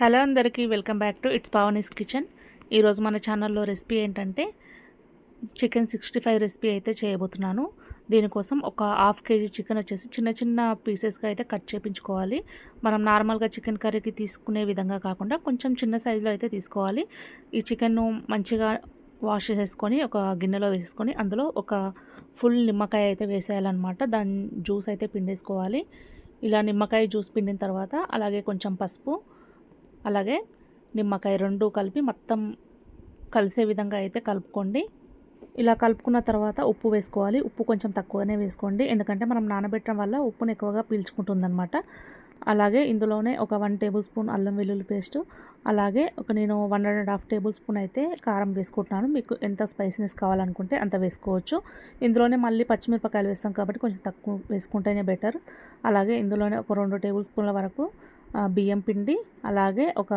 Hello అందరికీ welcome back to it's Pavani's kitchen. ఈరోజు మన ఛానల్లో రెసిపీ ఏంటంటే చికెన్ సిక్స్టీ ఫైవ్ రెసిపీ అయితే చేయబోతున్నాను. దీనికోసం ఒక హాఫ్ కేజీ చికెన్ వచ్చేసి చిన్న చిన్న పీసెస్గా అయితే కట్ చేయించుకోవాలి మనం నార్మల్గా చికెన్ కర్రీకి తీసుకునే విధంగా కాకుండా కొంచెం చిన్న సైజులో అయితే తీసుకోవాలి. ఈ చికెన్ను మంచిగా వాష్ చేసేసుకొని ఒక గిన్నెలో వేసేసుకొని అందులో ఒక ఫుల్ నిమ్మకాయ అయితే వేసేయాలన్నమాట. దాని జ్యూస్ అయితే పిండేసుకోవాలి. ఇలా నిమ్మకాయ జ్యూస్ పిండిన తర్వాత అలాగే కొంచెం పసుపు అలాగే నిమ్మకాయ రెండు కలిపి మొత్తం కలిసే విధంగా అయితే కలుపుకోండి. ఇలా కలుపుకున్న తర్వాత ఉప్పు వేసుకోవాలి. ఉప్పు కొంచెం తక్కువనే వేసుకోండి. ఎందుకంటే మనం నానబెట్టడం వల్ల ఉప్పును ఎక్కువగా పీల్చుకుంటుందన్నమాట. అలాగే ఇందులోనే ఒక వన్ టేబుల్ స్పూన్ అల్లం వెల్లుల్లి పేస్ట్ అలాగే ఒక నేను one and half tablespoon అయితే కారం వేసుకుంటున్నాను. మీకు ఎంత స్పైసీనెస్ కావాలనుకుంటే అంత వేసుకోవచ్చు. ఇందులోనే మళ్ళీ పచ్చిమిరపకాయలు వేస్తాం కాబట్టి కొంచెం తక్కువ వేసుకుంటేనే బెటర్ అలాగే ఇందులోనే ఒక రెండు టేబుల్ స్పూన్ల వరకు బియ్యం పిండి అలాగే ఒక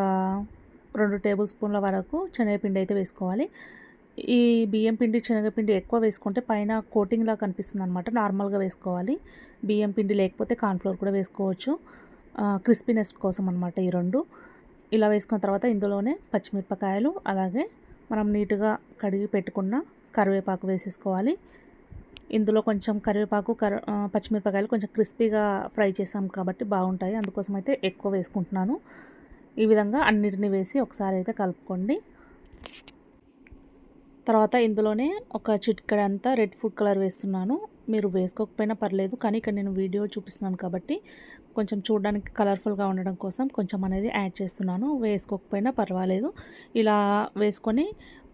రెండు టేబుల్ స్పూన్ల వరకు శనగపిండి అయితే వేసుకోవాలి. ఈ బియ్యం పిండి శనగపిండి ఎక్కువ వేసుకుంటే పైన కోటింగ్లా కనిపిస్తుంది అనమాట నార్మల్గా వేసుకోవాలి. బియ్యం పిండి లేకపోతే కార్న్ఫ్లోర్ కూడా వేసుకోవచ్చు. క్రిస్పీనెస్ కోసం అనమాట ఈ రెండు. ఇలా వేసుకున్న తర్వాత ఇందులోనే పచ్చిమిరపకాయలు అలాగే మనం నీట్గా కడిగి పెట్టుకున్న కరివేపాకు వేసేసుకోవాలి. ఇందులో కొంచెం కరివేపాకు కర పచ్చిమిరపకాయలు కొంచెం క్రిస్పీగా ఫ్రై చేసాం కాబట్టి బాగుంటాయి. అందుకోసం అయితే ఎక్కువ వేసుకుంటున్నాను. ఈ విధంగా అన్నిటిని వేసి ఒకసారి అయితే కలుపుకోండి. తర్వాత ఇందులోనే ఒక చిట్కడంతా రెడ్ ఫుడ్ కలర్ వేస్తున్నాను. మీరు వేసుకోకపోయినా పర్లేదు కానీ ఇక్కడ నేను వీడియో చూపిస్తున్నాను కాబట్టి కొంచెం చూడడానికి కలర్ఫుల్గా ఉండడం కోసం కొంచెం అనేది యాడ్ చేస్తున్నాను. వేసుకోకపోయినా పర్వాలేదు. ఇలా వేసుకొని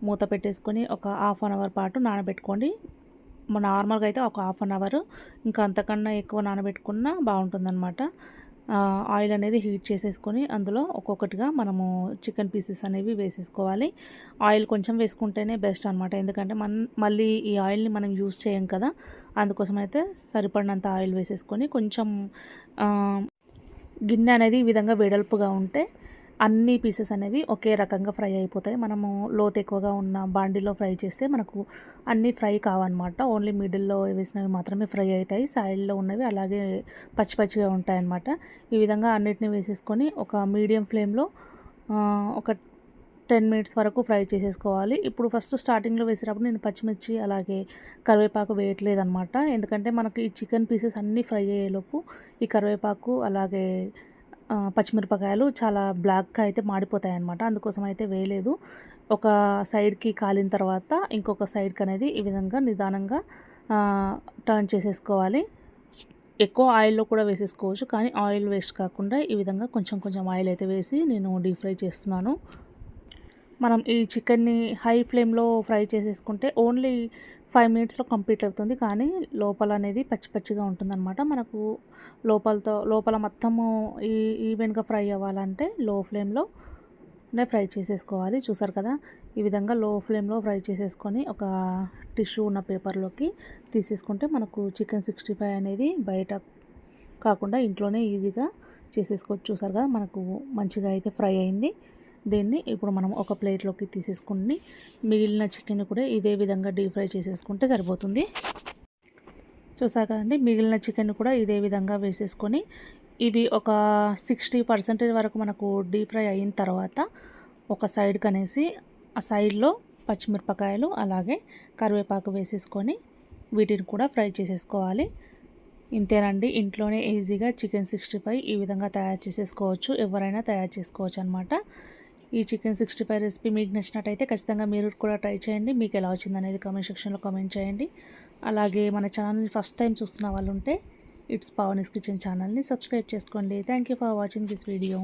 మూత పెట్టేసుకొని ఒక హాఫ్ అన్ అవర్ పాటు నానబెట్టుకోండి. నార్మల్గా అయితే ఒక హాఫ్ అన్ అవర్ ఇంకా అంతకన్నా ఎక్కువ నానబెట్టుకున్నా బాగుంటుందన్నమాట. ఆయిల్ అనేది హీట్ చేసేసుకొని అందులో ఒక్కొక్కటిగా మనము చికెన్ పీసెస్ అనేవి వేసేసుకోవాలి. ఆయిల్ కొంచెం వేసుకుంటేనే బెస్ట్ అనమాట ఎందుకంటే మన మళ్ళీ ఈ ఆయిల్ని మనం యూస్ చేయం కదా. అందుకోసం అయితే సరిపడినంత ఆయిల్ వేసేసుకొని కొంచెం గిన్నె అనేది ఈ విధంగా వెడల్పుగా ఉంటే అన్ని పీసెస్ అనేవి ఒకే రకంగా ఫ్రై అయిపోతాయి. మనము లోతు ఎక్కువగా ఉన్న బాండీలో ఫ్రై చేస్తే మనకు అన్నీ ఫ్రై కావన్నమాట. ఓన్లీ మిడిల్లో వేసినవి మాత్రమే ఫ్రై అవుతాయి. సైడ్లో ఉన్నవి అలాగే పచ్చి పచ్చిగా ఉంటాయన్నమాట. ఈ విధంగా అన్నిటిని వేసేసుకొని ఒక మీడియం ఫ్లేమ్లో ఒక టెన్ మినిట్స్ వరకు ఫ్రై చేసేసుకోవాలి. ఇప్పుడు ఫస్ట్ స్టార్టింగ్లో వేసేటప్పుడు నేను పచ్చిమిర్చి అలాగే కరివేపాకు వేయట్లేదనమాట ఎందుకంటే మనకి ఈ చికెన్ పీసెస్ అన్నీ ఫ్రై అయ్యేలోపు ఈ కరివేపాకు అలాగే పచ్చిమిరపకాయలు చాలా బ్లాక్గా అయితే మాడిపోతాయి అన్నమాట అందుకోసం అయితే వేయలేదు. ఒక సైడ్కి కాలిన తర్వాత ఇంకొక సైడ్కి అనేది ఈ విధంగా నిదానంగా టర్న్ చేసేసుకోవాలి. ఎక్కువ ఆయిల్లో కూడా వేసేసుకోవచ్చు కానీ ఆయిల్ వేస్ట్ కాకుండా ఈ విధంగా కొంచెం కొంచెం ఆయిల్ అయితే వేసి నేను డీప్ ఫ్రై చేస్తున్నాను. మనం ఈ చికెన్ని హై ఫ్లేమ్లో ఫ్రై చేసేసుకుంటే ఓన్లీ ఫైవ్ మినిట్స్లో కంప్లీట్ అవుతుంది. కానీ లోపల అనేది పచ్చి పచ్చిగా ఉంటుందన్నమాట. మనకు లోపలతో లోపల మొత్తము ఈ ఈవెన్గా ఫ్రై అవ్వాలంటే లో ఫ్లేమ్లో ఫ్రై చేసేసుకోవాలి. చూసారు కదా? ఈ విధంగా లో ఫ్లేమ్లో ఫ్రై చేసేసుకొని ఒక టిష్యూ ఉన్న పేపర్లోకి తీసేసుకుంటే మనకు చికెన్ సిక్స్టీ ఫైవ్ అనేది బయట కాకుండా ఇంట్లోనే ఈజీగా చేసేసుకోవచ్చు. చూసారు కదా? మనకు మంచిగా అయితే ఫ్రై అయింది. దీన్ని ఇప్పుడు మనం ఒక ప్లేట్లోకి తీసేసుకుని మిగిలిన చికెన్ కూడా ఇదే విధంగా డీప్ ఫ్రై చేసేసుకుంటే సరిపోతుంది. చూసాక అండి? మిగిలిన చికెన్ కూడా ఇదే విధంగా వేసేసుకొని ఇవి ఒక సిక్స్టీ పర్సెంటేజ్ వరకు మనకు డీప్ ఫ్రై అయిన తర్వాత ఒక సైడ్కి అనేసి ఆ సైడ్లో పచ్చిమిరపకాయలు అలాగే కరివేపాకు వేసేసుకొని వీటిని కూడా ఫ్రై చేసేసుకోవాలి. ఇంతేనండి. ఇంట్లోనే ఈజీగా చికెన్ సిక్స్టీ ఫైవ్ ఈ విధంగా తయారు చేసేసుకోవచ్చు. ఎవరైనా తయారు చేసుకోవచ్చు అనమాట ఈ చికెన్ సిక్స్టీ ఫైవ్ రెసిపీ మీకు నచ్చినట్టయితే ఖచ్చితంగా మీరు కూడా ట్రై చేయండి. మీకు ఎలా వచ్చింది అనేది కామెంట్ సెక్షన్లో కామెంట్ చేయండి. అలాగే మన ఛానల్ని ఫస్ట్ టైం చూస్తున్న వాళ్ళు ఉంటే ఇట్స్ పవనిస్ కిచెన్ ఛానల్ని సబ్స్క్రైబ్ చేసుకోండి. Thank for watching this video